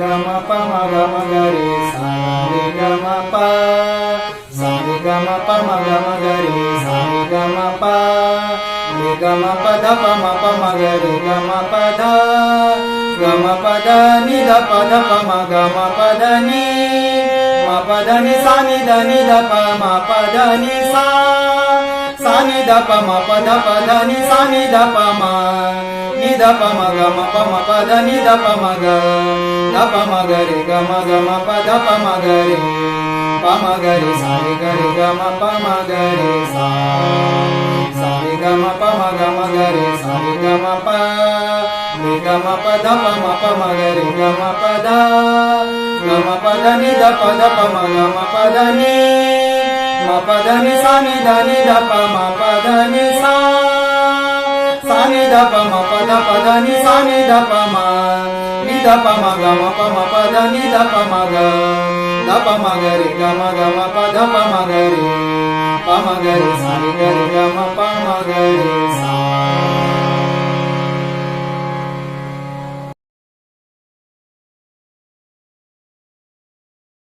గ పమ గమ మ గ మ గ ప సా రే గ మ ప మ గ ప రే గ మ ప ద ప మ ప మ గ ని ద ప ద ప మ ని మ ని సా ని ద ని ద ప మ ని సా సా ని ద ప మ ని సా ని ద ప మ గ ద ప గమ గ రే పమగరి మ గ మ ప ద ప మ గ రే ప సా రే గ రే గ మ ప గమ గ రే సా సా రే గ మ ప మ గ మ గ రే సా రే గ మ ని ద పద పమ గమ పద ని. మ ప ని సా ని ద ని ద ప మ ప ని సా. సా ని ద ప మ పద ద ని సా ని ద ప మ. ని ద ప మ గ మ ప మ ప ద ని ద ప మ గ ద ప మ